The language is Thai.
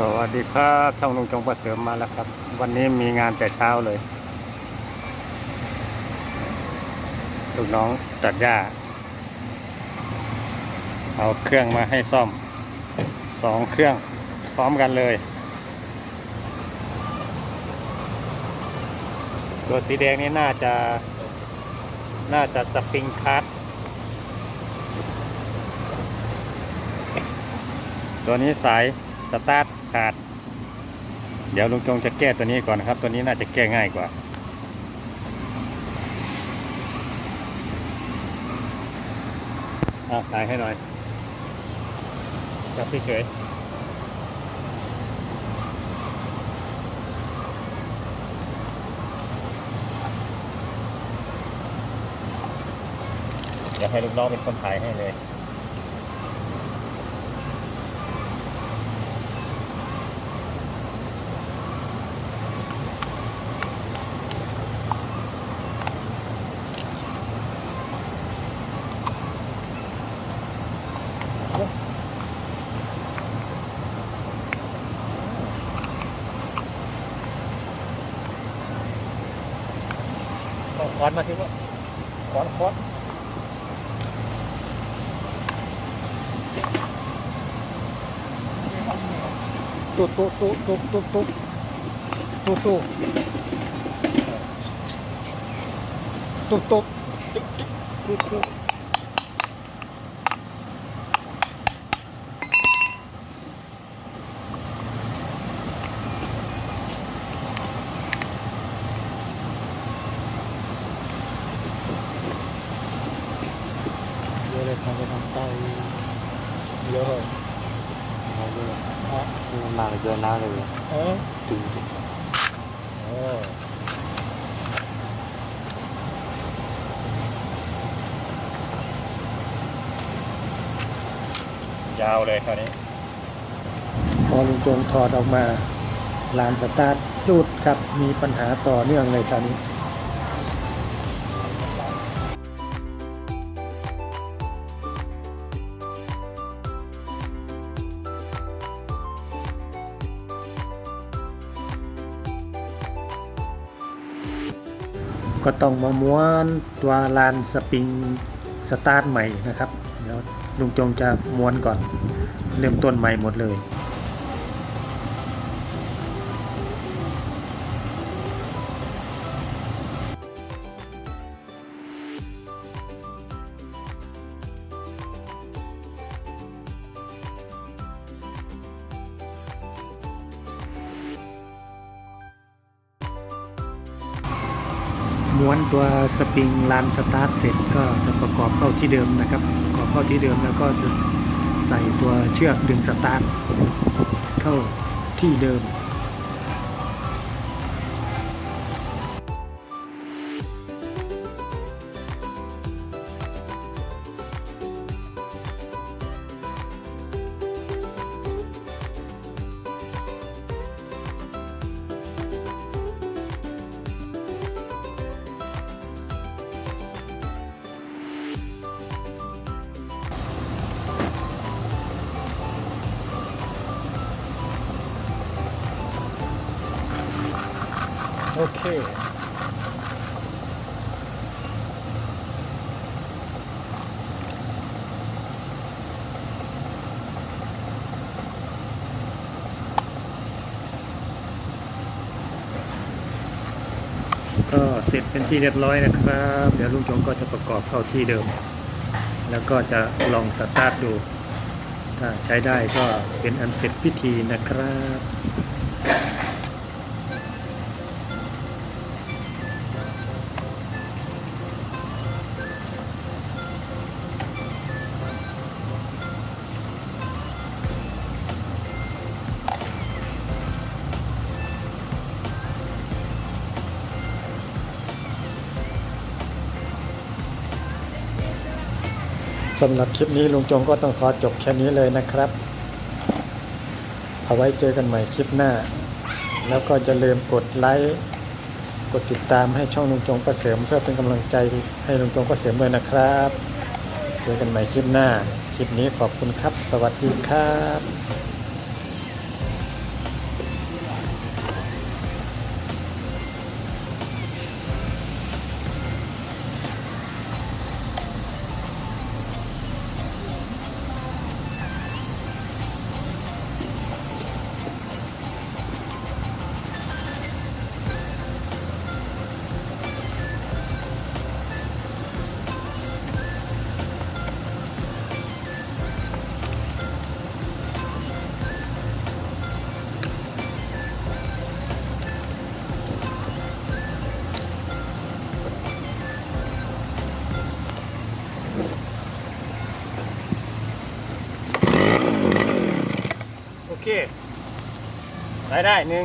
สวัสดีครับช่องลุงจงประเสริมมาแล้วครับ วันนี้มีงานแต่เช้าเลยลูกน้องตัดหญ้า เอาเครื่องมาให้ซ่อมสองเครื่องพร้อมกันเลยตัวสีแดงนี่น่าจะน่าจะสปริงคัสตัวนี้สายสตาร์ท ขาด เดี๋ยวลุงจงจะแก้ตัวนี้ก่อนนะครับ ตัวนี้น่าจะแก้ง่ายกว่า อะถ่ายให้หน่อยจับเฉยเดี๋ยวให้ลูกน้องเป็นคนถ่ายให้เลย ขอนมาที่ว่าขอนคอนตุ๊ตุ๊ตุ๊ตุ๊ตุ๊ตุ๊ตุ๊ตุ๊ตุ๊ตุ๊ตุ๊ตุ๊ เยอะเลยทำไปทำใต้เยอะเลยเอาด้วยอะนี่มันมาเกินน้ำเลยเออตึงเออยาวเลยคราวนี้ พอลุงจงถอดออกมาลานสตาร์ทรูดครับมีปัญหาต่อเนื่องเลยคราวนี้ ก็ต้องมาม้วนตัวลานสปริงสตาร์ทใหม่นะครับ เดี๋ยวลุงจงจะม้วนก่อน เริ่มต้นใหม่หมดเลย ม้วนตัวสปริงลานสตาร์ทเสร็จก็จะประกอบเข้าที่เดิมนะครับประกอบเข้าที่เดิมแล้วก็จะใส่ตัวเชือกดึงสตาร์ทเข้าที่เดิม โอเคก็เสร็จเป็นที่เรียบร้อยนะครับ เดี๋ยวลุงจงก็จะประกอบเข้าที่เดิม แล้วก็จะลองสตาร์ทดู ถ้าใช้ได้ก็เป็นอันเสร็จพิธีนะครับ สำหรับคลิปนี้ลุงจงก็ต้องขอจบแค่นี้เลยนะครับ เอาไว้เจอกันใหม่คลิปหน้า แล้วก็จะลืมกดไลค์กดติดตามให้ช่องลุงจงประเสริม เพื่อเป็นกำลังใจให้ลุงจงประเสริมด้วยนะครับ เจอกันใหม่คลิปหน้า คลิปนี้ขอบคุณครับ สวัสดีครับ เคได้ได้หนึ่ง